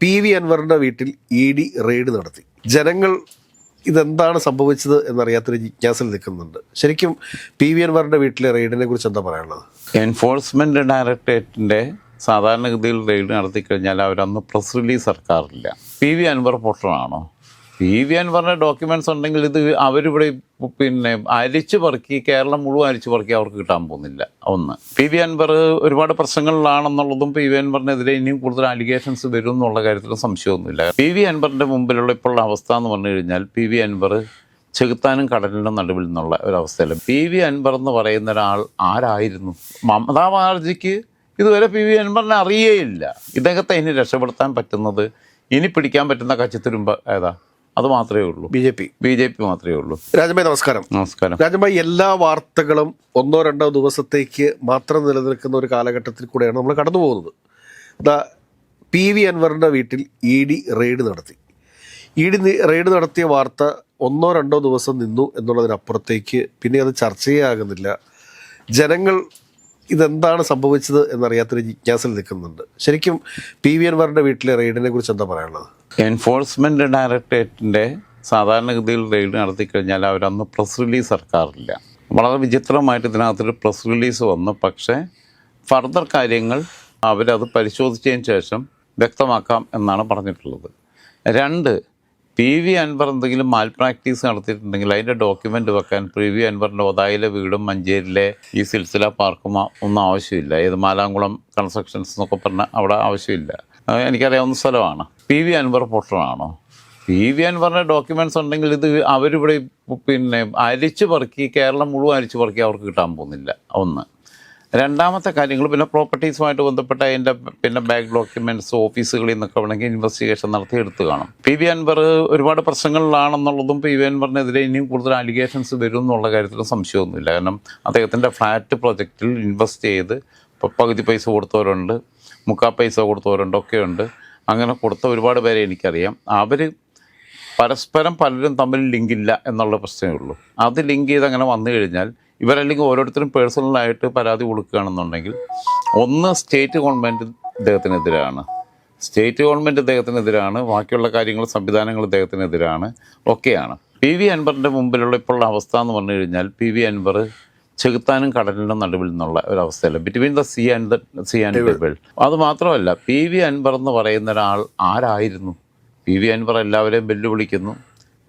P V അൻവറിന്റെ വീട്ടിൽ E D raid നടത്തി. ജനങ്ങൾ ഇതെന്താണ് സംഭവിച്ചത് എന്നറിയാത്തൊരു ജിജ്ഞാസിൽ നിൽക്കുന്നുണ്ട്. ശരിക്കും പി വി അൻവറിന്റെ വീട്ടിലെ റെയ്ഡിനെ കുറിച്ച് എന്താ പറയാനുള്ളത്? എൻഫോഴ്സ്മെന്റ് ഡയറക്ടറേറ്റിന്റെ സാധാരണഗതിയിൽ റെയ്ഡ് നടത്തിക്കഴിഞ്ഞാൽ അവരന്ന് പ്രസ് റിലീസ് ഇറക്കാറില്ല പി വി അൻവർ പൊട്ടനാണോ? പി വി അൻവറിന്റെ ഡോക്യുമെന്റ്സ് ഉണ്ടെങ്കിൽ ഇത് അവരിവിടെ പിന്നെ അരിച്ചു പറക്കി കേരളം മുഴുവൻ അരിച്ചു പറക്കി അവർക്ക് കിട്ടാൻ പോകുന്നില്ല. ഒന്ന്. പി വി അൻവർ ഒരുപാട് പ്രശ്നങ്ങളിലാണെന്നുള്ളതും പി വി അൻവറിനെതിരെ ഇനിയും കൂടുതൽ അലിഗേഷൻസ് വരും എന്നുള്ള കാര്യത്തിൽ സംശയമൊന്നുമില്ല. പി വി അൻവറിന്റെ മുമ്പിലുള്ള ഇപ്പോഴുള്ള അവസ്ഥ എന്ന് പറഞ്ഞു കഴിഞ്ഞാൽ പി വി അൻവർ ചെകുത്താനും കടലിന്റെ നടുവിൽ നിന്നുള്ള ഒരവസ്ഥയല്ല. പി വി അൻവർ എന്ന് പറയുന്ന ഒരാൾ ആരായിരുന്നു? മമതാ ബാനർജിക്ക് ഇതുവരെ പി വി അൻവറിനെ അറിയേയില്ല. ഇദ്ദേഹത്തെ ഇനി രക്ഷപ്പെടുത്താൻ പറ്റുന്നത് ഇനി പിടിക്കാൻ പറ്റുന്ന കച്ചിത്തുരുമ്പ് ഏതാ? അത് മാത്രമേ ഉള്ളൂ. B J P. B J P മാത്രമേ ഉള്ളൂ. രാജഭായ് നമസ്കാരം. നമസ്കാരം. രാജഭായ് എല്ലാ വാർത്തകളും ഒന്നോ രണ്ടോ ദിവസത്തേക്ക് മാത്രം നിലനിൽക്കുന്ന ഒരു കാലഘട്ടത്തിൽ കൂടെയാണ് നമ്മൾ കടന്നു പോകുന്നത് ദാ പി വി അൻവറിന്റെ വീട്ടിൽ ഇ ഡി റെയ്ഡ് നടത്തി. ഇ ഡി റെയ്ഡ് നടത്തിയ വാർത്ത ഒന്നോ രണ്ടോ ദിവസം നിന്നു എന്നുള്ളതിനപ്പുറത്തേക്ക് പിന്നെ അത് ചർച്ചയേ ആകുന്നില്ല ജനങ്ങൾ ഇതെന്താണ് സംഭവിച്ചത് എന്നറിയാത്തൊരു ജിജ്ഞാസയിൽ നിൽക്കുന്നുണ്ട്. ശരിക്കും പി വി അൻവറിന്റെ വീട്ടിലെ റെയ്ഡിനെ കുറിച്ച് എന്താ പറയാനുള്ളത്? എൻഫോഴ്സ്മെന്റ് ഡയറക്ടറേറ്റിന്റെ സാധാരണഗതിയിൽ റെയ്ഡ് നടത്തി കഴിഞ്ഞാൽ അവരന്ന് പ്രസ് റിലീസ് ഇറക്കാറില്ല വളരെ വിചിത്രമായിട്ട് ഇതിനകത്തൊരു പ്രസ് റിലീസ് വന്നു. പക്ഷേ ഫർദർ കാര്യങ്ങൾ അവരത് പരിശോധിച്ചതിന് ശേഷം വ്യക്തമാക്കാം എന്നാണ് പറഞ്ഞിട്ടുള്ളത്. രണ്ട് പി വി അൻവർ എന്തെങ്കിലും മാൽ പ്രാക്ടീസ് നടത്തിയിട്ടുണ്ടെങ്കിൽ അതിന്റെ ഡോക്യുമെന്റ് വെക്കാൻ പി വി അൻവറിന്റെ ഒതായിലെ വീടും മഞ്ചേരിയിലെ ഈ സിൽസില പാർക്കും ഒന്നും ആവശ്യമില്ല. ഏത് മാലാംകുളം കൺസ്ട്രക്ഷൻസ് എന്നൊക്കെ പറഞ്ഞാൽ അവിടെ ആവശ്യമില്ല. എനിക്കറിയാവുന്ന സ്ഥലമാണ്. പി വി അൻവർ പൊട്ടനാണോ പി വി അൻവറിന്റെ ഡോക്യുമെന്റ്സ് ഉണ്ടെങ്കിൽ ഇത് അവരിവിടെ പിന്നെ അരിച്ചു പറക്കി കേരളം മുഴുവൻ അരിച്ചു പറക്കി അവർക്ക് കിട്ടാൻ പോകുന്നില്ല. ഒന്ന്. രണ്ടാമത്തെ കാര്യങ്ങൾ പിന്നെ പ്രോപ്പർട്ടീസുമായിട്ട് ബന്ധപ്പെട്ട അതിന്റെ പിന്നെ ബാങ്ക് ഡോക്യുമെന്റ്സ് ഓഫീസുകളിൽ നിന്നൊക്കെ വേണമെങ്കിൽ ഇൻവെസ്റ്റിഗേഷൻ നടത്തി എടുത്തു കാണും. പി വി അൻവർ ഒരുപാട് പ്രശ്നങ്ങളിലാണെന്നുള്ളതും പി വി അൻവറിനെതിരെ ഇനിയും കൂടുതൽ അലിഗേഷൻസ് വരും എന്നുള്ള കാര്യത്തിൽ സംശയമൊന്നുമില്ല. കാരണം അദ്ദേഹത്തിന്റെ ഫ്ലാറ്റ് പ്രൊജക്റ്റിൽ ഇൻവെസ്റ്റ് ചെയ്ത് പകുതി പൈസ കൊടുത്തവരുണ്ട് മുക്കാ പൈസ കൊടുത്തവരുണ്ട് ഒക്കെയുണ്ട്. അങ്ങനെ കൊടുത്ത ഒരുപാട് പേരെ എനിക്കറിയാം. അവർ പരസ്പരം പലരും തമ്മിൽ ലിങ്കില്ല എന്നുള്ള പ്രശ്നമേ ഉള്ളൂ. അത് ലിങ്ക് ചെയ്ത് അങ്ങനെ വന്നു കഴിഞ്ഞാൽ ഇവരല്ലെങ്കിൽ ഓരോരുത്തരും പേഴ്സണലായിട്ട് പരാതി കൊടുക്കുകയാണെന്നുണ്ടെങ്കിൽ ഒന്ന് സ്റ്റേറ്റ് ഗവൺമെന്റ് ഇദ്ദേഹത്തിനെതിരാണ്. സ്റ്റേറ്റ് ഗവൺമെന്റ് ഇദ്ദേഹത്തിനെതിരാണ് ബാക്കിയുള്ള കാര്യങ്ങൾ സംവിധാനങ്ങൾ ഇദ്ദേഹത്തിനെതിരാണ് ഒക്കെയാണ്. പി വി അൻവറിന്റെ മുമ്പിലുള്ള ഇപ്പോഴുള്ള അവസ്ഥ എന്ന് പറഞ്ഞു കഴിഞ്ഞാൽ പി വി അൻവർ ചെകുത്താനും കടലിന്റെ നടുവിൽ നിന്നുള്ള ഒരവസ്ഥയല്ല between the sea and the sea and table അത് മാത്രമല്ല പി വി അൻവർ എന്ന് പറയുന്ന ഒരാൾ ആരായിരുന്നു? പി വി അൻവർ എല്ലാവരെയും വെല്ലുവിളിക്കുന്നു.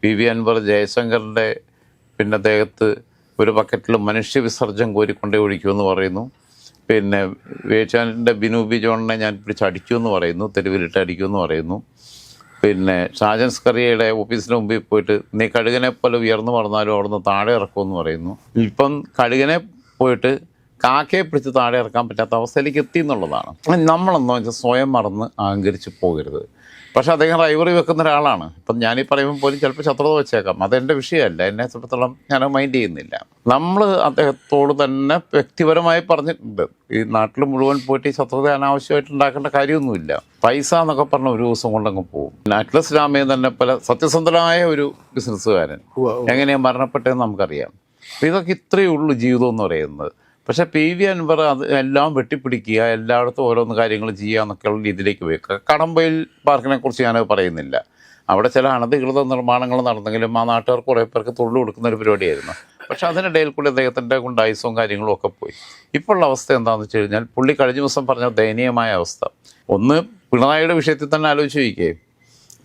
പി വി അൻവർ ജയശങ്കറിന്റെ പിന്നെ ദേഹത്ത് ഒരു ബക്കറ്റിൽ മനുഷ്യ വിസർജ്യം കോരിക്കൊണ്ടേ എന്ന് പറയുന്നു. പിന്നെ വേച്ചാനിന്റെ ബിനു ബി ജോണിനെ ഞാൻ പിടിച്ച് എന്ന് പറയുന്നു. തെരുവിലിട്ട് അടിക്കുമെന്ന് പറയുന്നു. പിന്നെ ഷാജൻ സ്കറിയയുടെ ഓഫീസിന് മുമ്പിൽ പോയിട്ട് നീ കഴുകനെ പോലെ ഉയർന്നു പറഞ്ഞാലും അവിടുന്ന് താഴെ ഇറക്കുമെന്ന് പറയുന്നു. ഇപ്പം കഴുകനെ പോയിട്ട് കാക്കയെ പിടിച്ച് താഴെ ഇറക്കാൻ പറ്റാത്ത അവസ്ഥയിലേക്ക് എത്തി എന്നുള്ളതാണ്. നമ്മളെന്നോ വെച്ചാൽ സ്വയം മറന്ന് അഹങ്കരിച്ച് പോകരുത്. പക്ഷെ അദ്ദേഹം റൈവറി വെക്കുന്ന ഒരാളാണ്. ഇപ്പം ഞാനീ പറയുമ്പോൾ പോലും ചിലപ്പോൾ ശത്രുത വെച്ചേക്കാം. അതെന്റെ വിഷയമല്ല. എന്നെ സംബന്ധിച്ചിടത്തോളം ഞാൻ മൈൻഡ് ചെയ്യുന്നില്ല. നമ്മൾ അദ്ദേഹത്തോട് തന്നെ വ്യക്തിപരമായി പറഞ്ഞിട്ടുണ്ട്. ഈ നാട്ടിൽ മുഴുവൻ പോയിട്ട് ഈ ശത്രുത അനാവശ്യമായിട്ട് ഉണ്ടാക്കേണ്ട കാര്യമൊന്നുമില്ല. പൈസ എന്നൊക്കെ പറഞ്ഞ ഒരു ദിവസം കൊണ്ടങ്ങ് പോകും അറ്റ്ലസ് രാമയെ തന്നെ പല സത്യസന്ധനായ ഒരു ബിസിനസ്സുകാരൻ എങ്ങനെയാണ് മരണപ്പെട്ടതെന്ന് നമുക്കറിയാം. ഇതൊക്കെ ഇത്രയേ ഉള്ളൂ ജീവിതം എന്ന് പറയുന്നത്. പക്ഷേ പി വി അൻവർ അത് എല്ലാം വെട്ടിപ്പിടിക്കുക എല്ലായിടത്തും ഓരോന്ന് കാര്യങ്ങൾ ചെയ്യുക എന്നൊക്കെയുള്ള രീതിയിലേക്ക് പോയി കടമ്പയിൽ പാർക്കിനെ കുറിച്ച് ഞാൻ പറയുന്നില്ല. അവിടെ ചില അനധികൃത നിർമ്മാണങ്ങൾ നടന്നെങ്കിലും ആ നാട്ടുകാർ കുറേ പേർക്ക് തൊഴിൽ കൊടുക്കുന്ന ഒരു പരിപാടിയായിരുന്നു. പക്ഷെ അതിനിടയിൽ കൂടി അദ്ദേഹത്തിന്റെ ഗുണ്ടായുസവും കാര്യങ്ങളും ഒക്കെ പോയി. ഇപ്പോഴുള്ള അവസ്ഥ എന്താണെന്ന് വെച്ച് കഴിഞ്ഞാൽ പുള്ളി കഴിഞ്ഞ ദിവസം പറഞ്ഞ ദയനീയമായ അവസ്ഥ. ഒന്ന് പിണറായിയുടെ വിഷയത്തിൽ തന്നെ ആലോചിച്ച് ചോദിക്കേ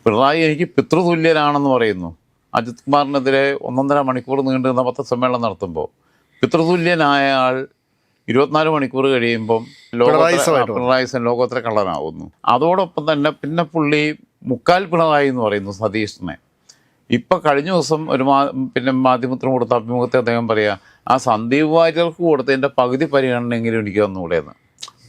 പിണറായി എനിക്ക് പിതൃതുല്യനാണെന്ന് പറയുന്നു. അജിത് കുമാറിനെതിരെ ഒന്നൊന്നര മണിക്കൂർ നീണ്ടു നിന്ന പത്രസമ്മേളനം നടത്തുമ്പോൾ പിതൃതുല്യനായ ആൾ ഇരുപത്തിനാല് മണിക്കൂർ കഴിയുമ്പം പിണറായി സൻ ലോകോത്തര കള്ളനാവുന്നു. അതോടൊപ്പം തന്നെ പിന്നെ പുള്ളി മുക്കാൽ പിണറായി എന്ന് പറയുന്നു സതീഷിനെ. ഇപ്പം കഴിഞ്ഞ ദിവസം ഒരു മാ പിന്നെ മാധ്യമത്തിന് കൊടുത്ത അഭിമുഖത്തെ അദ്ദേഹം പറയാ ആ സന്ദീപ് വാര്യർക്ക് കൊടുത്തതിന്റെ പകുതി പരിഗണനയെങ്കിലും എനിക്ക് തന്നുകൂടെയെന്ന്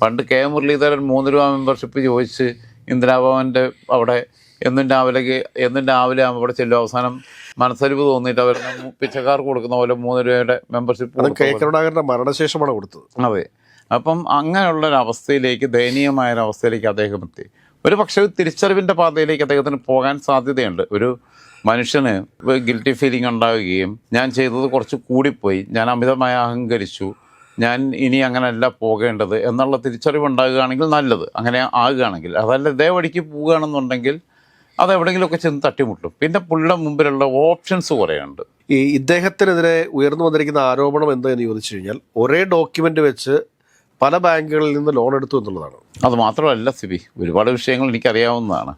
പണ്ട് കെ. മുരളീധരൻ മൂന്ന് രൂപ മെമ്പർഷിപ്പ് ചോദിച്ച് ഇന്ദിരാഭവന്റെ അവിടെ എന്നും രാവിലെ എന്നും രാവിലെ അവിടെ ചെല്ലും. അവസാനം മനസ്സരിവ് തോന്നിയിട്ട് അവർ പിച്ചക്കാർക്ക് കൊടുക്കുന്ന പോലെ മൂന്ന് രൂപയുടെ മെമ്പർഷിപ്പ് അത് കെ മരണശേഷമാണ് കൊടുത്തത്. അതെ. അപ്പം അങ്ങനെയുള്ള ഒരു അവസ്ഥയിലേക്ക് ദയനീയമായ ഒരു അവസ്ഥയിലേക്ക് അദ്ദേഹം എത്തി. ഒരു പക്ഷേ തിരിച്ചറിവിന്റെ പാതയിലേക്ക് അദ്ദേഹത്തിന് പോകാൻ സാധ്യതയുണ്ട്. ഒരു മനുഷ്യന് ഗിൽറ്റി ഫീലിംഗ് ഉണ്ടാവുകയും ഞാൻ ചെയ്തത് കുറച്ച് കൂടിപ്പോയി. ഞാൻ അമിതമായി അഹങ്കരിച്ചു. ഞാൻ ഇനി അങ്ങനെയല്ല പോകേണ്ടത് എന്നുള്ള തിരിച്ചറിവ് ഉണ്ടാകുകയാണെങ്കിൽ നല്ലത്. അങ്ങനെ ആകുകയാണെങ്കിൽ. അതല്ല ഇതേ വഴിക്ക് പോവുകയാണെന്നുണ്ടെങ്കിൽ അത് എവിടെയെങ്കിലുമൊക്കെ ചെന്ന് തട്ടിമുട്ടും. പിന്നെ പുള്ളിയുടെ മുമ്പിലുള്ള ഓപ്ഷൻസ് കുറേയുണ്ട്. ഈ ഇദ്ദേഹത്തിനെതിരെ ഉയർന്നു വന്നിരിക്കുന്ന ആരോപണം എന്തെന്ന് ചോദിച്ചു കഴിഞ്ഞാൽ ഒരേ ഡോക്യുമെന്റ് വെച്ച് പല ബാങ്കുകളിൽ നിന്ന് ലോൺ എടുത്തു എന്നുള്ളതാണ്. അത് മാത്രമല്ല സിബി ഒരുപാട് വിഷയങ്ങൾ എനിക്കറിയാവുന്നതാണ്.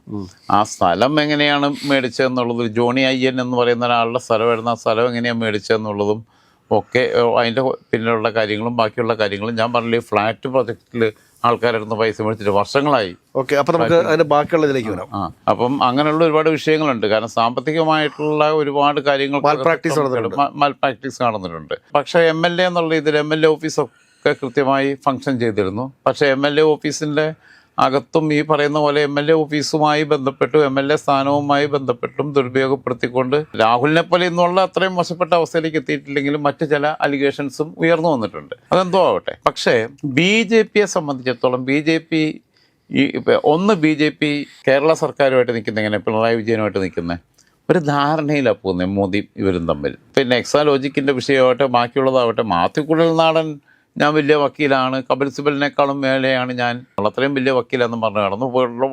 ആ സ്ഥലം എങ്ങനെയാണ് മേടിച്ചതെന്നുള്ളത് ജോണി അയ്യൻ എന്ന് പറയുന്ന ഒരാളുടെ സ്ഥലമായിരുന്നു ആ സ്ഥലം എങ്ങനെയാണ് മേടിച്ചതെന്നുള്ളതും ഒക്കെ അതിന്റെ പിന്നിലുള്ള കാര്യങ്ങളും ബാക്കിയുള്ള കാര്യങ്ങളും ഞാൻ പറഞ്ഞില്ലേ ഫ്ലാറ്റ് പ്രൊജക്റ്റിൽ ആൾക്കാരെടുത്ത് പൈസ മേടിച്ചിട്ട് വർഷങ്ങളായി. ഓക്കെ അപ്പൊ നമുക്ക് അതിന്റെ ബാക്കിയുള്ള ഇതിലേക്ക് വരാം. ആ അപ്പം അങ്ങനെയുള്ള ഒരുപാട് വിഷയങ്ങളുണ്ട്. കാരണം സാമ്പത്തികമായിട്ടുള്ള ഒരുപാട് കാര്യങ്ങൾ നടന്നിട്ടുണ്ട്. മാൽ പ്രാക്ടീസ് കാണുന്നുണ്ട് പക്ഷേ എം എൽ എ എന്നുള്ള ഇതിൽ എം എൽ എ ഓഫീസൊക്കെ കൃത്യമായി ഫങ്ഷൻ ചെയ്തിരുന്നു. പക്ഷേ എം എൽ എ ഓഫീസിന്റെ അകത്തും ഈ പറയുന്ന പോലെ എം എൽ എ ഓഫീസുമായി ബന്ധപ്പെട്ടും എം എൽ എ സ്ഥാനവുമായി ബന്ധപ്പെട്ടും ദുരുപയോഗപ്പെടുത്തിക്കൊണ്ട് രാഹുലിനെ പോലെ ഇന്നുള്ള അത്രയും മോശപ്പെട്ട അവസ്ഥയിലേക്ക് എത്തിയിട്ടില്ലെങ്കിലും മറ്റു ചില അലിഗേഷൻസും ഉയർന്നു വന്നിട്ടുണ്ട്. അതെന്തോ ആവട്ടെ. പക്ഷേ ബി ജെ പിയെ സംബന്ധിച്ചിടത്തോളം ബി ജെ പി ഈ ഒന്ന് ബി ജെ പി കേരള സർക്കാരുമായിട്ട് നിൽക്കുന്ന എങ്ങനെ പിണറായി വിജയനുമായിട്ട് നിൽക്കുന്നത് ഒരു ധാരണയിലാണ് പോകുന്നത് മോദി ഇവരും തമ്മിൽ. പിന്നെ എക്സാലോജിക്കിന്റെ വിഷയമാവട്ടെ ബാക്കിയുള്ളതാവട്ടെ മാത്യു കുഴൽനാടൻ ഞാൻ വലിയ വക്കീലാണ്. കപിൽ സിബലിനേക്കാളും മേലെയാണ് ഞാൻ. അത്രയും വലിയ വക്കീലെന്ന് പറഞ്ഞു കടന്നു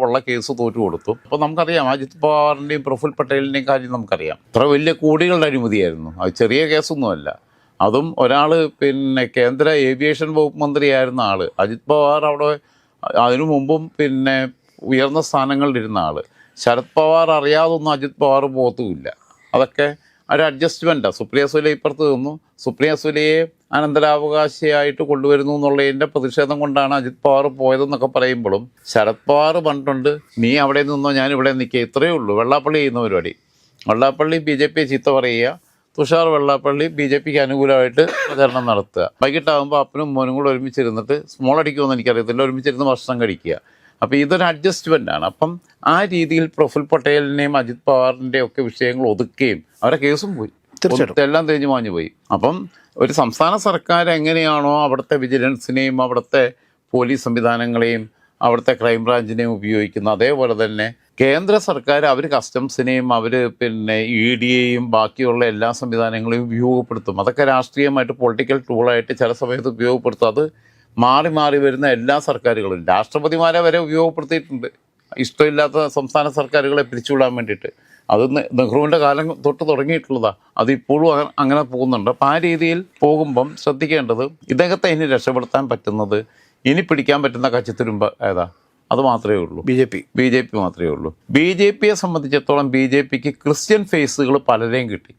ഉള്ള കേസ് തോറ്റു കൊടുത്തു. അപ്പോൾ നമുക്കറിയാം അജിത് പവാറിന്റെയും പ്രഫുൽ പട്ടേലിന്റെയും കാര്യം നമുക്കറിയാം. അത്ര വലിയ കോടികളുടെ അഴിമതിയായിരുന്നു. അത് ചെറിയ കേസൊന്നുമല്ല. അതും ഒരാൾ പിന്നെ കേന്ദ്ര ഏവിയേഷൻ വകുപ്പ് മന്ത്രിയായിരുന്ന ആൾ അജിത് പവാർ അവിടെ അതിനു മുമ്പും പിന്നെ ഉയർന്ന സ്ഥാനങ്ങളിലിരുന്ന ആൾ ശരത് പവാർ അറിയാതൊന്നും അജിത് പവാർ പോകത്തുമില്ല അതൊക്കെ ഒരു അഡ്ജസ്റ്റ്മെന്റാണ് സുപ്രിയ സുലെ ഇപ്പുറത്ത് നിന്നു. സുപ്രിയ സുലയെ അനന്തരാവകാശിയായിട്ട് കൊണ്ടുവരുന്നു എന്നുള്ളതിന്റെ പ്രതിഷേധം കൊണ്ടാണ് അജിത് പവാർ പോയതെന്നൊക്കെ പറയുമ്പോഴും ശരത് പവാർ പറഞ്ഞിട്ടുണ്ട് നീ അവിടെ നിന്നോ ഞാൻ ഇവിടെ നിൽക്കുക ഇത്രയേ ഉള്ളൂ. വെള്ളാപ്പള്ളി ചെയ്യുന്ന പരിപാടി. വെള്ളാപ്പള്ളി ബി ജെ പി ചീത്ത പറയുക. തുഷാർ വെള്ളാപ്പള്ളി ബി ജെ പിക്ക് അനുകൂലമായിട്ട് പ്രചരണം നടത്തുക. വൈകിട്ടാകുമ്പോൾ അപ്പനും മോനും കൂടെ ഒരുമിച്ചിരുന്നിട്ട് സ്മോൾ അടിക്കുമെന്ന് എനിക്കറിയത്തില്ല ഒരുമിച്ചിരുന്ന് ഭക്ഷണം കഴിക്കുക. അപ്പോൾ ഇതൊരു അഡ്ജസ്റ്റ്മെന്റ് ആണ്. അപ്പം ആ രീതിയിൽ പ്രഫുൽ പട്ടേലിനെയും അജിത് പവാറിന്റെയും ഒക്കെ വിഷയങ്ങൾ ഒതുക്കുകയും അവരെ കേസും പോയി. തീർച്ചയായിട്ടും. എല്ലാം തേഞ്ഞു മാഞ്ഞു പോയി. അപ്പം ഒരു സംസ്ഥാന സർക്കാർ എങ്ങനെയാണോ അവിടുത്തെ വിജിലൻസിനെയും അവിടുത്തെ പോലീസ് സംവിധാനങ്ങളെയും അവിടുത്തെ ക്രൈംബ്രാഞ്ചിനെയും ഉപയോഗിക്കുന്ന. അതേപോലെ തന്നെ കേന്ദ്ര സർക്കാർ അവർ കസ്റ്റംസിനെയും അവർ പിന്നെ ഇ ഡിയെയും ബാക്കിയുള്ള എല്ലാ സംവിധാനങ്ങളെയും ഉപയോഗപ്പെടുത്തും. അതൊക്കെ രാഷ്ട്രീയമായിട്ട് പൊളിറ്റിക്കൽ ടൂളായിട്ട് ചില സമയത്ത് ഉപയോഗപ്പെടുത്തും. അത് മാറി മാറി വരുന്ന എല്ലാ സർക്കാരുകളും രാഷ്ട്രപതിമാരെ വരെ ഉപയോഗപ്പെടുത്തിയിട്ടുണ്ട്. ഇഷ്ടമില്ലാത്ത സംസ്ഥാന സർക്കാരുകളെ പിരിച്ചുവിടാൻ വേണ്ടിയിട്ട്. അത് നെഹ്റുവിന്റെ കാലം തൊട്ട് തുടങ്ങിയിട്ടുള്ളതാണ് അതിപ്പോഴും അങ്ങ- അങ്ങനെ പോകുന്നുണ്ട്. അപ്പം ആ രീതിയിൽ പോകുമ്പം ശ്രദ്ധിക്കേണ്ടത് ഇദ്ദേഹത്തെ ഇനി രക്ഷപ്പെടുത്താൻ പറ്റുന്നത് ഇനി പിടിക്കാൻ പറ്റുന്ന കച്ചിത്തുരുമ്പ് ഏതാ? അത് മാത്രമേ ഉള്ളൂ. B J P. B J P മാത്രമേ ഉള്ളൂ. ബി ജെ പിയെ സംബന്ധിച്ചിടത്തോളം ബി ജെ പിക്ക് ക്രിസ്ത്യൻ ഫേസുകൾ പലരെയും കിട്ടി.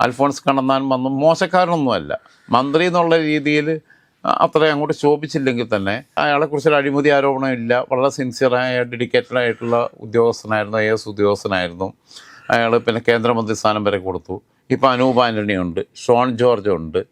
അൽഫോൺസ് കണ്ണന്താൻ വന്നു. മോശക്കാരനൊന്നുമല്ല. മന്ത്രി എന്നുള്ള രീതിയിൽ അത്ര അങ്ങോട്ട് ശോഭിച്ചില്ലെങ്കിൽ തന്നെ അയാളെക്കുറിച്ചൊരു അഴിമതി ആരോപണമില്ല വളരെ സിൻസിയറായ ഡെഡിക്കേറ്റഡ് ആയിട്ടുള്ള ഉദ്യോഗസ്ഥനായിരുന്നു ഐ എസ് ഉദ്യോഗസ്ഥനായിരുന്നു. അയാൾ പിന്നെ കേന്ദ്രമന്ത്രി സ്ഥാനം വരെ കൊടുത്തു. ഇപ്പോൾ അനൂപ് ആന്റണി ഉണ്ട് ഷോൺ ജോർജ് ഉണ്ട്.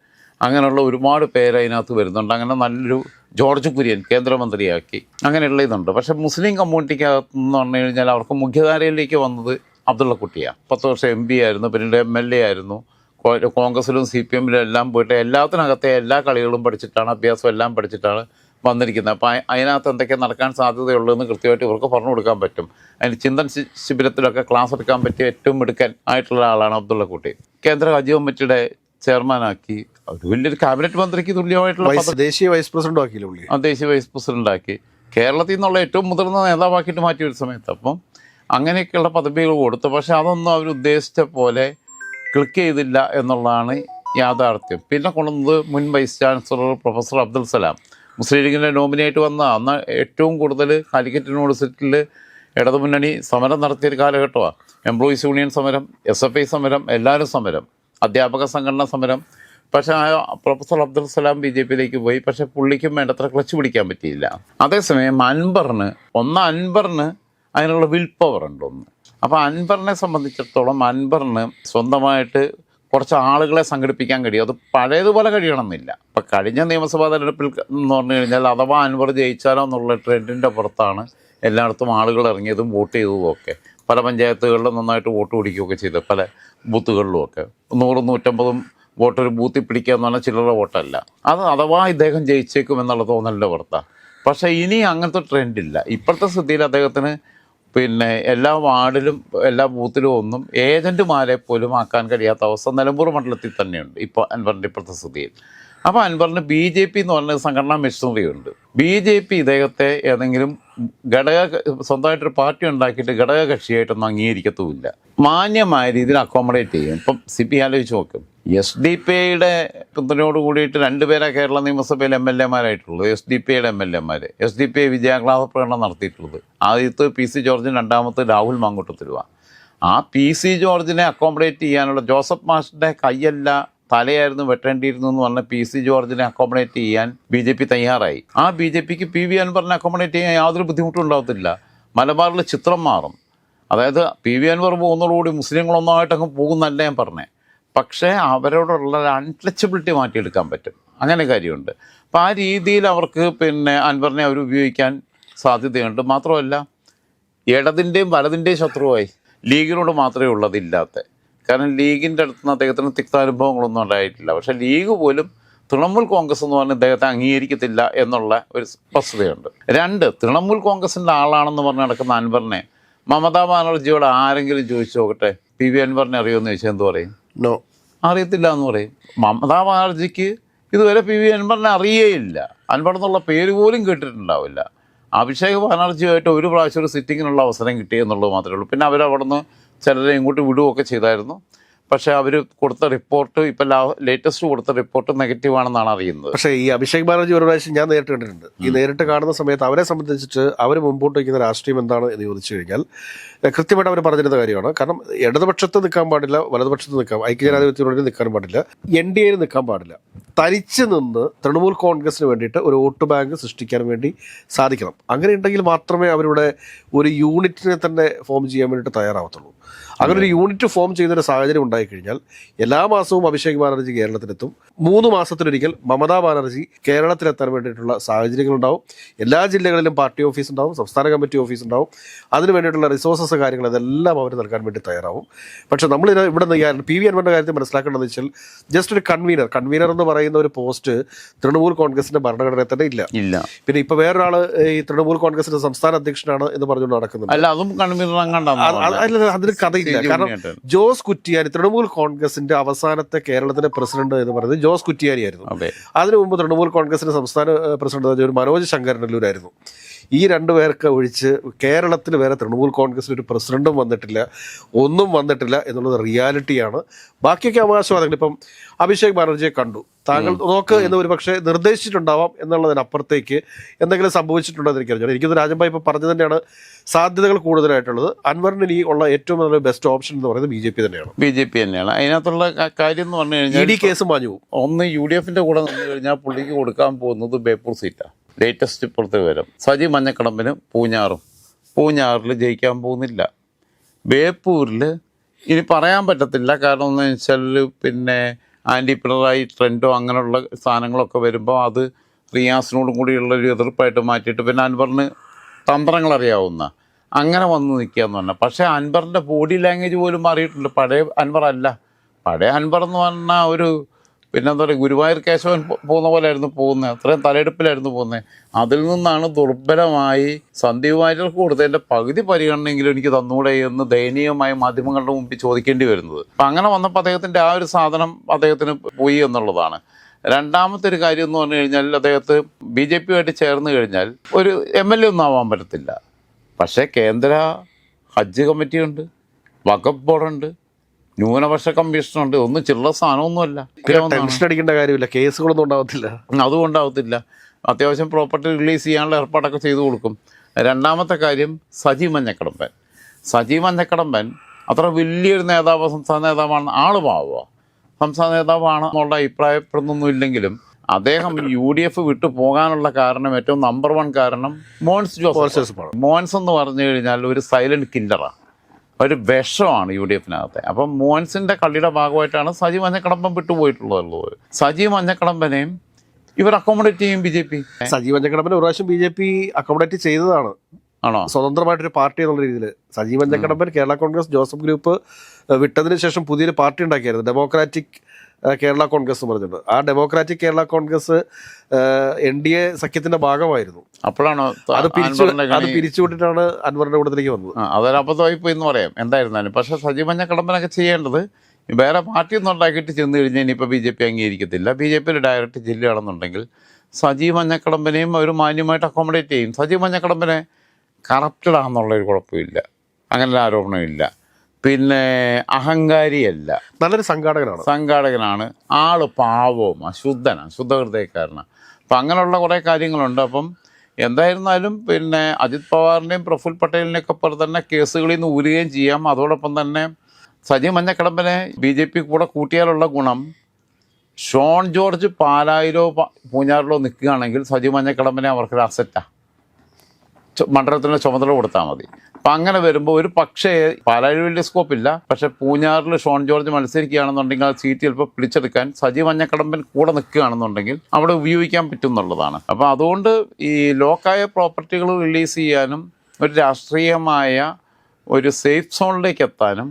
അങ്ങനെയുള്ള ഒരുപാട് പേര് അതിനകത്ത് വരുന്നുണ്ട്. അങ്ങനെ നല്ലൊരു ജോർജ് കുര്യൻ കേന്ദ്രമന്ത്രിയാക്കി. അങ്ങനെയുള്ള ഇതുണ്ട്. പക്ഷേ മുസ്ലിം കമ്മ്യൂണിറ്റിക്കകത്ത് എന്ന് പറഞ്ഞു കഴിഞ്ഞാൽ അവർക്ക് മുഖ്യധാരയിലേക്ക് വന്നത് അബ്ദുള്ള കുട്ടിയാണ് പത്ത് വർഷം എം പി ആയിരുന്നു പിന്നീട് എം എൽ എ ആയിരുന്നു. കോൺഗ്രസിലും സി പി എമ്മിലും എല്ലാം പോയിട്ട് എല്ലാത്തിനകത്തെ എല്ലാ കളികളും പഠിച്ചിട്ടാണ് അഭ്യാസം എല്ലാം പഠിച്ചിട്ടാണ് വന്നിരിക്കുന്നത്. അപ്പോൾ അതിനകത്ത് എന്തൊക്കെ നടക്കാൻ സാധ്യതയുള്ളതെന്ന് കൃത്യമായിട്ട് ഇവർക്ക് പറഞ്ഞു കൊടുക്കാൻ പറ്റും. അതിന് ചിന്തൻ ശിബിരത്തിലൊക്കെ ക്ലാസ് എടുക്കാൻ പറ്റിയ ഏറ്റവും മിടുക്കൻ ആയിട്ടുള്ള ആളാണ് അബ്ദുള്ള കുട്ടി കേന്ദ്ര ഹജ്ജ് കമ്മിറ്റിയുടെ ചെയർമാനാക്കി. ഒരു വലിയൊരു ക്യാബിനറ്റ് മന്ത്രിക്ക് തുല്യമായിട്ടുള്ള ദേശീയ വൈസ് പ്രസിഡന്റ് ആക്കിയില്ല ആ ദേശീയ വൈസ് പ്രസിഡന്റ് ആക്കി കേരളത്തിൽ നിന്നുള്ള ഏറ്റവും മുതിർന്ന നേതാവാക്കിയിട്ട് മാറ്റിയ ഒരു സമയത്ത് അപ്പം അങ്ങനെയൊക്കെയുള്ള പദവികൾ കൊടുത്തു. പക്ഷെ അതൊന്നും അവർ ഉദ്ദേശിച്ച പോലെ ക്ലിക്ക് ചെയ്തില്ല എന്നുള്ളതാണ് യാഥാർത്ഥ്യം. പിന്നെ കൊണ്ടുവന്നത് മുൻ vice chancellor professor Abdul Salam. Muslim ലീഗിന്റെ നോമിനേറ്റ് വന്ന അന്ന് ഏറ്റവും കൂടുതൽ കാലിക്കറ്റ് യൂണിവേഴ്സിറ്റിയിൽ ഇടതുമുന്നണി സമരം നടത്തിയൊരു കാലഘട്ടമാണ് എംപ്ലോയീസ് യൂണിയൻ സമരം എസ് എഫ് ഐ സമരം എല്ലാവരും സമരം. അധ്യാപക സംഘടന സമരം. പക്ഷേ ആ professor Abdul Salam B J പിയിലേക്ക് പോയി. പക്ഷേ പുള്ളിക്കും വേണ്ടത്ര ക്ലച്ച് പിടിക്കാൻ പറ്റിയില്ല. അതേസമയം അൻബറിന് ഒന്ന് അൻബറിന് അതിനുള്ള വിൽ പവർ ഉണ്ട് ഒന്ന് അപ്പോൾ അൻബറിനെ സംബന്ധിച്ചിടത്തോളം അൻബറിന് സ്വന്തമായിട്ട് കുറച്ച് ആളുകളെ സംഘടിപ്പിക്കാൻ കഴിയും. അത് പഴയതുപോലെ കഴിയണമെന്നില്ല. അപ്പം കഴിഞ്ഞ നിയമസഭാ തെരഞ്ഞെടുപ്പിൽ എന്ന് പറഞ്ഞു കഴിഞ്ഞാൽ അഥവാ അൻവർ ജയിച്ചാലോ എന്നുള്ള ട്രെൻഡിന്റെ പുറത്താണ് എല്ലായിടത്തും ആളുകൾ ഇറങ്ങിയതും വോട്ട് ചെയ്തതും ഒക്കെ. പല പഞ്ചായത്തുകളിലും നന്നായിട്ട് വോട്ട് പിടിക്കുകയൊക്കെ ചെയ്ത് പല ബൂത്തുകളിലും ഒക്കെ. നൂറും നൂറ്റമ്പതും വോട്ട് ഒരു ബൂത്തിൽ പിടിക്കുക എന്ന് പറഞ്ഞാൽ ചില്ലറ വോട്ടല്ല. അത് അഥവാ ഇദ്ദേഹം ജയിച്ചേക്കും എന്നുള്ള തോന്നലിന്റെ പുറത്താണ് പക്ഷേ ഇനി അങ്ങനത്തെ ട്രെൻഡില്ല ഇപ്പോഴത്തെ സ്ഥിതിയിൽ അദ്ദേഹത്തിന് പിന്നെ എല്ലാ വാർഡിലും എല്ലാ ബൂത്തിലും ഒന്നും ഏജന്റുമാരെ പോലും ആക്കാൻ കഴിയാത്ത അവസ്ഥ നിലമ്പൂർ മണ്ഡലത്തിൽ തന്നെയുണ്ട്. ഇപ്പോൾ അൻവറിന്റെ ഇപ്പോഴത്തെ സ്ഥിതിയിൽ. അപ്പോൾ അൻവറിന് ബി ജെ പി എന്ന് പറഞ്ഞ സംഘടനാ മെഷീനറി ഉണ്ട്. ബി ജെ പി ഇദ്ദേഹത്തെ ഏതെങ്കിലും ഘടക സ്വന്തമായിട്ടൊരു പാർട്ടി ഉണ്ടാക്കിയിട്ട് ഘടക കക്ഷിയായിട്ടൊന്നും അംഗീകരിക്കത്തുമില്ല. മാന്യമായ രീതിയിൽ അക്കോമഡേറ്റ് ചെയ്യും. ഇപ്പം സി പി ആലോചിച്ച് നോക്കും. എസ് ഡി പി ഐയുടെ പിന്തുണയോട് കൂടിയിട്ട് രണ്ടുപേരെ കേരള നിയമസഭയിൽ എം എൽ എമാരായിട്ടുള്ളത്. എസ് ഡി പി ഐയുടെ എം എൽ എമാർ എസ് ഡി പി ഐ വിജയാഹ്ലാദ പ്രകടനം നടത്തിയിട്ടുള്ളത്. ആദ്യത്തെ പി സി ജോർജും രണ്ടാമത്തെ രാഹുൽ മാങ്കുട്ടത്തിലുവ. ആ പി സി ജോർജിനെ അക്കോമഡേറ്റ് ചെയ്യാനുള്ള ജോസഫ് മാഷിന്റെ കൈയല്ല തലയായിരുന്നു വെട്ടേണ്ടിയിരുന്നു എന്ന് പറഞ്ഞ പി സി ജോർജിനെ അക്കോമഡേറ്റ് ചെയ്യാൻ ബി ജെ പി തയ്യാറായി. ആ ബി ജെ പിക്ക് പി വി അൻവറിനെ അക്കോമഡേറ്റ് ചെയ്യാൻ യാതൊരു ബുദ്ധിമുട്ടും ഉണ്ടാകത്തില്ല മലബാറിൽ ചിത്രം മാറും. അതായത് പി വി അൻവർ പോകുന്നതോടുകൂടി മുസ്ലിങ്ങളൊന്നായിട്ടങ്ങ് പോകുന്നല്ല ഞാൻ പറഞ്ഞേ. പക്ഷേ അവരോടുള്ള അൺടച്ചബിലിറ്റി മാറ്റിയെടുക്കാൻ പറ്റും. അങ്ങനെ കാര്യമുണ്ട്. അപ്പം ആ രീതിയിൽ അവർക്ക് പിന്നെ അൻവറിനെ അവർ ഉപയോഗിക്കാൻ സാധ്യതയുണ്ട്. മാത്രമല്ല ഇടതിന്റെയും വലതിന്റെയും ശത്രുവായി. ലീഗിനോട് മാത്രമേ ഉള്ളതില്ലാത്ത. കാരണം ലീഗിന്റെ അടുത്ത് നിന്ന് അദ്ദേഹത്തിന് തിക്താനുഭവങ്ങളൊന്നും ഉണ്ടായിട്ടില്ല. പക്ഷേ ലീഗ് പോലും തൃണമൂൽ കോൺഗ്രസ് എന്ന് പറഞ്ഞ് അദ്ദേഹത്തെ അംഗീകരിക്കത്തില്ല എന്നുള്ള ഒരു വസ്തുതയുണ്ട്. രണ്ട് തൃണമൂൽ കോൺഗ്രസിന്റെ ആളാണെന്ന് പറഞ്ഞ് നടക്കുന്ന അൻവറിനെ മമതാ ബാനർജിയോട് ആരെങ്കിലും ചോദിച്ചു നോക്കട്ടെ? പി വി അൻവറിനെ അറിയുമെന്ന് ചോദിച്ചാൽ എന്ത് പറയും? നോ അറിയത്തില്ല എന്ന് പറയും. മമതാ ബാനർജിക്ക് ഇതുവരെ പി വി അൻവറിനെ അറിയേയില്ല. അൻവർ എന്നുള്ള പേര് പോലും കേട്ടിട്ടുണ്ടാവില്ല. അഭിഷേക് ബാനർജിയുമായിട്ട് ഒരു പ്രാവശ്യം ഒരു സിറ്റിങ്ങിനുള്ള അവസരം കിട്ടിയെന്നുള്ളത് മാത്രമേ ഉള്ളൂ. പിന്നെ അവരവിടുന്ന് ചിലരെ ഇങ്ങോട്ട് വിടുകയൊക്കെ ചെയ്തായിരുന്നു. പക്ഷേ അവർ കൊടുത്ത റിപ്പോർട്ട് ഇപ്പം ലേറ്റസ്റ്റ് കൊടുത്ത റിപ്പോർട്ട് നെഗറ്റീവ് ആണെന്നാണ് അറിയുന്നത്. പക്ഷേ ഈ അഭിഷേക് ബാനർജി ഒരു പ്രാവശ്യം ഞാൻ നേരിട്ട് കണ്ടിട്ടുണ്ട്. ഈ നേരിട്ട് കാണുന്ന സമയത്ത് അവരെ സംബന്ധിച്ചിട്ട് അവർ മുമ്പോട്ട് വയ്ക്കുന്ന രാഷ്ട്രീയം എന്താണ് എന്ന് ചോദിച്ചു കഴിഞ്ഞാൽ കൃത്യമായിട്ട് അവർ പറഞ്ഞിരുന്ന കാര്യമാണ്. കാരണം ഇടതുപക്ഷത്ത് നിൽക്കാൻ പാടില്ല വലതുപക്ഷത്ത് നിൽക്കാം ഐക്യജനാധിപത്യത്തിനോട് നിൽക്കാൻ പാടില്ല എൻ ഡി എയിൽ നിൽക്കാൻ പാടില്ല. തരിച്ച് നിന്ന് തൃണമൂൽ കോൺഗ്രസിന് വേണ്ടിയിട്ട് ഒരു വോട്ട് ബാങ്ക് സൃഷ്ടിക്കാൻ വേണ്ടി സാധിക്കണം. അങ്ങനെ ഉണ്ടെങ്കിൽ മാത്രമേ അവരുടെ ഒരു യൂണിറ്റിനെ തന്നെ ഫോം ചെയ്യാൻ വേണ്ടിയിട്ട് തയ്യാറാവത്തുള്ളൂ. അങ്ങനെ ഒരു യൂണിറ്റ് ഫോം ചെയ്യുന്നൊരു സാഹചര്യം ഉണ്ടായിക്കഴിഞ്ഞാൽ എല്ലാ മാസവും അഭിഷേക് ബാനർജി കേരളത്തിലെത്തും. മൂന്ന് മാസത്തിലൊരിക്കൽ മമതാ ബാനർജി കേരളത്തിലെത്താൻ വേണ്ടിയിട്ടുള്ള സാഹചര്യങ്ങളുണ്ടാവും. എല്ലാ ജില്ലകളിലും പാർട്ടി ഓഫീസ് ഉണ്ടാവും സംസ്ഥാന കമ്മിറ്റി ഓഫീസ് ഉണ്ടാവും അതിന് വേണ്ടിയിട്ടുള്ള റിസോഴ്സസ് കാര്യങ്ങൾ അതെല്ലാം അവർ നൽകാൻ വേണ്ടി തയ്യാറാവും. പക്ഷേ നമ്മൾ ഇവിടെ നിന്ന് പി വി അൻവറിന്റെ കാര്യത്തിൽ മനസ്സിലാക്കേണ്ടതെന്ന് വെച്ചാൽ ജസ്റ്റ് ഒരു കൺവീനർ കൺവീനർ എന്ന് പറയുന്ന ഒരു പോസ്റ്റ് തൃണമൂൽ കോൺഗ്രസിന്റെ ഭരണഘടനയിൽ തന്നെ ഇല്ല. ഇല്ല. പിന്നെ ഇപ്പൊ വേറൊരാൾ ഈ തൃണമൂൽ കോൺഗ്രസിന്റെ സംസ്ഥാന അധ്യക്ഷനാണ് എന്ന് പറഞ്ഞുകൊണ്ട് നടക്കുന്നത് അല്ല അതും കൺവീനർ അങ്ങാണ്ടാണ് അതിന് കഥയില്ല. കാരണം ജോസ് കുറ്റിയാരി തൃണമൂൽ കോൺഗ്രസിന്റെ അവസാനത്തെ കേരളത്തിലെ പ്രസിഡന്റ് എന്ന് പറയുന്നത് ജോസ് കുറ്റിയാരി ആയിരുന്നു അതെ. അതിനു മുമ്പ് തൃണമൂൽ കോൺഗ്രസിന്റെ സംസ്ഥാന പ്രസിഡന്റ് ഒരു മനോജ് ശങ്കരനല്ലൂരായിരുന്നു. ഈ രണ്ടു പേർക്ക് ഒഴിച്ച് കേരളത്തിൽ വേറെ തൃണമൂൽ കോൺഗ്രസിന് ഒരു പ്രസിഡന്റും വന്നിട്ടില്ല ഒന്നും വന്നിട്ടില്ല എന്നുള്ളത് റിയാലിറ്റിയാണ്. ബാക്കിയൊക്കെ അവകാശവാദങ്ങൾ. ഇപ്പം അഭിഷേക് ബാനർജിയെ കണ്ടു. താങ്കൾ നോക്ക് എന്ന് ഒരു പക്ഷേ നിർദ്ദേശിച്ചിട്ടുണ്ടാവാം എന്നുള്ളതിനപ്പുറത്തേക്ക് എന്തെങ്കിലും സംഭവിച്ചിട്ടുണ്ടോ എന്ന് എനിക്കറിയാം എനിക്കൊന്ന് രാജൻഭായ് ഇപ്പോൾ പറഞ്ഞു തന്നെയാണ് സാധ്യതകൾ കൂടുതലായിട്ടുള്ളത്. അൻവറിന് ഇനി ഉള്ള ഏറ്റവും നല്ല ബെസ്റ്റ് ഓപ്ഷൻ എന്ന് പറയുന്നത് ബി ജെ പി തന്നെയാണ്. ബി ജെ പി തന്നെയാണ്. അതിനകത്തുള്ള കാര്യം എന്ന് പറഞ്ഞു ഇ കഴിഞ്ഞാൽ ഡി കേസ് മാഞ്ഞു ഒന്ന് യു ഡി എഫിന്റെ കൂടെ നിന്ന് കഴിഞ്ഞാൽ പുള്ളിക്ക് കൊടുക്കാൻ പോകുന്നത് ബേപ്പൂർ സീറ്റാണ് ലേറ്റസ്റ്റ് ഇപ്പോഴത്തെ വിവരം സജി മഞ്ഞക്കടമ്പിനും പൂഞ്ഞാറും. പൂഞ്ഞാറിൽ ജയിക്കാൻ പോകുന്നില്ല. ബേപ്പൂരിൽ ഇനി പറയാൻ പറ്റത്തില്ല. കാരണം എന്ന് വെച്ചാൽ പിന്നെ ആന്റി പിണറായി ട്രെൻഡോ അങ്ങനെയുള്ള സാധനങ്ങളൊക്കെ വരുമ്പോൾ അത് റിയാസിനോടും കൂടിയുള്ള ഒരു എതിർപ്പായിട്ട് മാറ്റിയിട്ട് പിന്നെ അൻവറിന് തന്ത്രങ്ങൾ അറിയാവുന്ന. അങ്ങനെ വന്ന് നിൽക്കുക എന്ന് പറഞ്ഞാൽ പക്ഷേ അൻവറിന്റെ ബോഡി ലാംഗ്വേജ് പോലും മാറിയിട്ടുണ്ട്. പഴയ അൻവർ അല്ല പഴയ അൻവർ എന്ന് പറഞ്ഞാൽ ഒരു പിന്നെ എന്താ പറയുക ഗുരുവായൂർ കേശവൻ പോകുന്ന പോലെ ആയിരുന്നു പോകുന്നത് അത്രയും തലയെടുപ്പിലായിരുന്നു പോകുന്നത് അതിൽ നിന്നാണ് ദുർബലമായി സന്ദീപ് വാര്യർക്ക് കൊടുത്തതിന്റെ പകുതി പരിഗണനയെങ്കിലും എനിക്ക് തന്നൂടെ എന്ന് ദയനീയമായി മാധ്യമങ്ങളുടെ മുമ്പിൽ ചോദിക്കേണ്ടി വരുന്നത്. അപ്പം അങ്ങനെ വന്നപ്പോൾ അദ്ദേഹത്തിന്റെ ആ ഒരു സാധനം അദ്ദേഹത്തിന് പോയി എന്നുള്ളതാണ്. രണ്ടാമത്തെ ഒരു കാര്യം എന്ന് പറഞ്ഞു കഴിഞ്ഞാൽ അദ്ദേഹത്തെ ബി ജെ പിയുമായിട്ട് ചേർന്ന് കഴിഞ്ഞാൽ ഒരു എം എൽ എ ഒന്നും ആവാൻ പറ്റത്തില്ല. പക്ഷേ കേന്ദ്ര ഹജ്ജ് കമ്മിറ്റിയുണ്ട് വഖഫ് ബോർഡുണ്ട് ന്യൂനപക്ഷ കമ്മീഷനുണ്ട്. ഒന്ന് ചില്ലറ സാധനമൊന്നുമല്ല. ടെൻഷൻ അടിക്കേണ്ട കാര്യമില്ല. കേസുകളൊന്നും ഉണ്ടാവത്തില്ല. അതും ഉണ്ടാവത്തില്ല. അത്യാവശ്യം പ്രോപ്പർട്ടി റിലീസ് ചെയ്യാനുള്ള ഏർപ്പാടൊക്കെ ചെയ്തു കൊടുക്കും. രണ്ടാമത്തെ കാര്യം സജി മഞ്ഞക്കടമ്പൻ. സജി മഞ്ഞക്കടമ്പൻ അത്ര വലിയൊരു നേതാവ് സംസ്ഥാന നേതാവാണ്. ആൾ പാവോ? സംസ്ഥാന നേതാവാണ് എന്നുള്ള അഭിപ്രായപ്പെടുന്നൊന്നുമില്ലെങ്കിലും അദ്ദേഹം യു ഡി എഫ് വിട്ടു പോകാനുള്ള കാരണം ഏറ്റവും നമ്പർ വൺ കാരണം മോൻസ് ജോസഫ്. മോൻസ് എന്ന് പറഞ്ഞു കഴിഞ്ഞാൽ ഒരു സൈലന്റ് കില്ലറാണ് ഒരു വിഷമാണ് യു ഡി എഫിനകത്തെ അപ്പം മോൻസിന്റെ കളിയുടെ ഭാഗമായിട്ടാണ് സജി മഞ്ഞക്കടമ്പൻ വിട്ടുപോയിട്ടുള്ളത് സജി മഞ്ഞക്കടമ്പനെയും ഇവർ അക്കോമഡേറ്റ് ചെയ്യും B J P. Sajeev Manjakkadamban ഒരു പ്രാവശ്യം ബി ജെ പി അക്കോമഡേറ്റ് ചെയ്തതാണ്. ആണോ? സ്വതന്ത്രമായിട്ടൊരു പാർട്ടി എന്നുള്ള രീതിയിൽ സജീവ് മഞ്ഞക്കടമ്പൻ കേരള കോൺഗ്രസ് ജോസഫ് ഗ്രൂപ്പ് വിട്ടതിന് ശേഷം പുതിയൊരു പാർട്ടി ഉണ്ടാക്കിയായിരുന്നു. ഡെമോക്രാറ്റിക് കേരള കോൺഗ്രസ് എന്ന് പറഞ്ഞത് ആ Democratic Kerala Congress N D A സഖ്യത്തിന്റെ ഭാഗമായിരുന്നു. അപ്പോഴാണ് അത് പിരിച്ചു അത് പിരിച്ചുവിട്ടിട്ടാണ് അൻവറിന്റെ കൂട്ടത്തിലേക്ക് വന്നത്. അതൊരു അബദ്ധമായി പോയി എന്ന് പറയാം. എന്തായിരുന്നാലും. പക്ഷെ സജീവ മഞ്ഞക്കടമ്പനൊക്കെ ചെയ്യേണ്ടത് വേറെ പാർട്ടി ഒന്നും ഉണ്ടാക്കിയിട്ട് ചെന്ന് കഴിഞ്ഞാൽ ഇനിയിപ്പോൾ ബി ജെ പി അംഗീകരിക്കത്തില്ല. ബി ജെ പിയിൽ ഡയറക്റ്റ് ചെല്ലുകയാണെന്നുണ്ടെങ്കിൽ സജീവ് മഞ്ഞക്കടമ്പനെയും അവർ മാന്യമായിട്ട് അക്കോമഡേറ്റ് ചെയ്യും. സജീവ് മഞ്ഞക്കടമ്പനെ കറപ്റ്റഡ് ആണെന്നുള്ളൊരു കുഴപ്പമില്ല. അങ്ങനെ ഒരു ആരോപണമില്ല. പിന്നെ അഹങ്കാരിയല്ല. നല്ലൊരു സംഘാടകനാണ്. സംഘാടകനാണ്. ആൾ പാവവും അശുദ്ധനാണ് ശുദ്ധഹൃദയക്കാരനാണ് അപ്പം അങ്ങനെയുള്ള കുറേ കാര്യങ്ങളുണ്ട്. അപ്പം എന്തായിരുന്നാലും പിന്നെ അജിത് പവാറിന്റെയും പ്രഫുൽ പട്ടേലിനെയൊക്കെ പോലെ തന്നെ കേസുകളിൽ നിന്ന് ഊരുകയും ചെയ്യാം. അതോടൊപ്പം തന്നെ സജി മഞ്ഞക്കടമ്പനെ ബി ജെ പി കൂടെ കൂട്ടിയാലുള്ള ഗുണം ഷോൺ ജോർജ് പാലായിലോ പൂഞ്ഞാറിലോ നിൽക്കുകയാണെങ്കിൽ സജി മഞ്ഞക്കടമ്പനെ അവർക്കൊരു അസറ്റാണ് മണ്ഡലത്തിന്റെ ചുമതല കൊടുത്താൽ മതി. അപ്പം അങ്ങനെ വരുമ്പോൾ ഒരു പക്ഷേ പാലാഴുവിന്റെ സ്കോപ്പ് ഇല്ല പക്ഷെ പൂഞ്ഞാറിൽ ഷോൺ ജോർജ് മത്സരിക്കുകയാണെന്നുണ്ടെങ്കിൽ ആ സീറ്റ് ചിലപ്പോൾ പിടിച്ചെടുക്കാൻ സജീവ് അഞ്ഞക്കടമ്പൻ കൂടെ നിൽക്കുകയാണെന്നുണ്ടെങ്കിൽ അവിടെ ഉപയോഗിക്കാൻ പറ്റും എന്നുള്ളതാണ് അപ്പോൾ അതുകൊണ്ട് ഈ ലോക്കായ പ്രോപ്പർട്ടികൾ റിലീസ് ചെയ്യാനും ഒരു രാഷ്ട്രീയമായ ഒരു സേഫ് സോണിലേക്ക് എത്താനും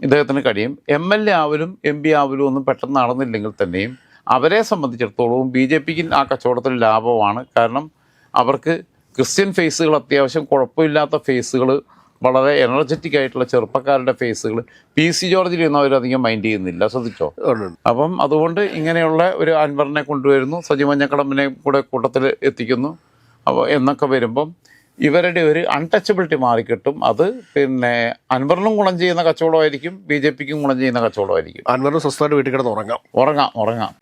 ഇദ്ദേഹത്തിന് കഴിയും. എം എൽ എ ആവലും എം പി ആവലും ഒന്നും പെട്ടെന്ന് നടന്നില്ലെങ്കിൽ തന്നെയും അവരെ സംബന്ധിച്ചിടത്തോളം ബി ജെ പിക്ക് ആ കച്ചവടത്തിൽ ലാഭമാണ്. കാരണം അവർക്ക് ക്രിസ്ത്യൻ ഫേസുകൾ അത്യാവശ്യം കുഴപ്പമില്ലാത്ത ഫേസുകൾ വളരെ എനർജറ്റിക് ആയിട്ടുള്ള ചെറുപ്പക്കാരുടെ ഫേസുകൾ. പി സി ജോർജിൽ നിന്ന് അവരധികം മൈൻഡ് ചെയ്യുന്നില്ല ശ്രദ്ധിച്ചോ. അപ്പം അതുകൊണ്ട് ഇങ്ങനെയുള്ള ഒരു അൻവറിനെ കൊണ്ടുവരുന്നു സജി മഞ്ഞക്കടമ്പിനെ കൂടെ കൂട്ടത്തിൽ എത്തിക്കുന്നു. അപ്പോൾ എന്നൊക്കെ വരുമ്പം ഇവരുടെ ഒരു അൺടച്ചബിലിറ്റി മാറിക്കിട്ടും. അത് പിന്നെ അൻവറിനും ഗുണം ചെയ്യുന്ന കച്ചവടമായിരിക്കും ബി ജെ പിക്കും ഗുണം ചെയ്യുന്ന കച്ചവടമായിരിക്കും. അൻവറിന് സ്വസ്ഥമായിട്ട് വീട്ടിൽ കിടന്ന് ഉറങ്ങാം. ഉറങ്ങാം ഉറങ്ങാം.